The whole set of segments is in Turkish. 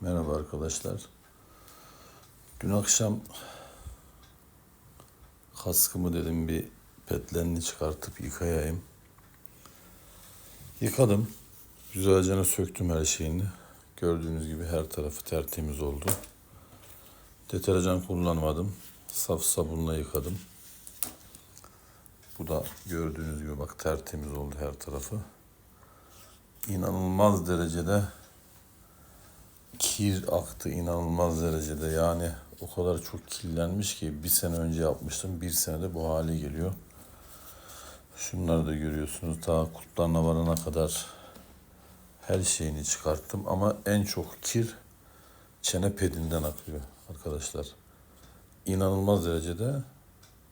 Merhaba arkadaşlar. Dün akşam kaskımı dedim bir petlerini çıkartıp yıkayayım. Yıkadım. Güzelce söktüm her şeyini. Gördüğünüz gibi her tarafı tertemiz oldu. Deterjan kullanmadım. Saf sabunla yıkadım. Bu da gördüğünüz gibi bak tertemiz oldu her tarafı. İnanılmaz derecede kir aktı inanılmaz derecede. Yani o kadar çok kirlenmiş ki bir sene önce yapmıştım. Bir senede bu hale geliyor. Şunları da görüyorsunuz. Ta kurtlarına varana kadar her şeyini çıkarttım. Ama en çok kir çene pedinden akıyor arkadaşlar. İnanılmaz derecede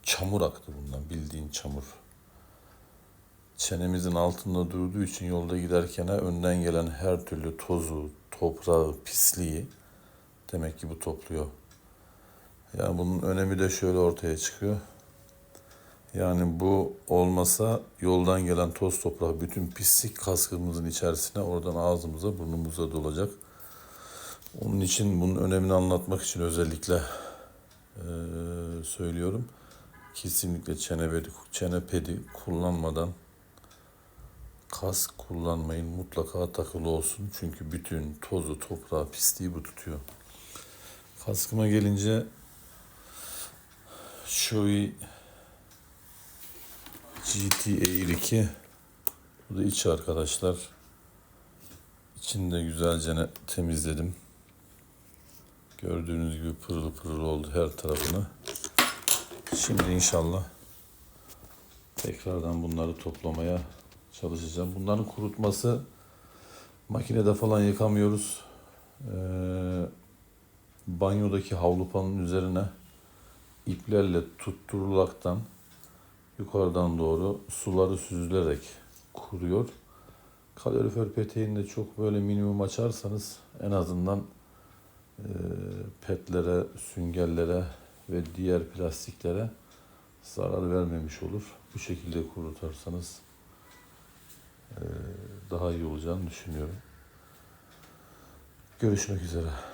çamur aktı bundan. Bildiğin çamur. Çenemizin altında durduğu için yolda giderken önden gelen her türlü tozu, toprağı, pisliği demek ki bu topluyor. Yani bunun önemi de şöyle ortaya çıkıyor. Yani bu olmasa yoldan gelen toz toprak, bütün pislik kaskımızın içerisine oradan ağzımıza, burnumuza dolacak. Onun için bunun önemini anlatmak için özellikle eee, söylüyorum. Kesinlikle çene pedi, çene pedi kullanmadan kask kullanmayın. Mutlaka takılı olsun. Çünkü bütün tozu, toprağı, pisliği bu tutuyor. Kaskıma gelince Shoei GT Air 2 bu da içi arkadaşlar. İçini de güzelce temizledim. Gördüğünüz gibi pırıl pırıl oldu her tarafını. Şimdi inşallah tekrardan bunları toplamaya çalışacağım. Bunların kurutması makinede falan yıkamıyoruz. Ee, banyodaki havlupanın üzerine iplerle tutturulaktan yukarıdan doğru suları süzülerek kuruyor. Kalorifer peteğini de çok böyle minimum açarsanız en azından e, petlere, süngerlere ve diğer plastiklere zarar vermemiş olur. Bu şekilde kurutursanız e, daha iyi olacağını düşünüyorum. Görüşmek üzere.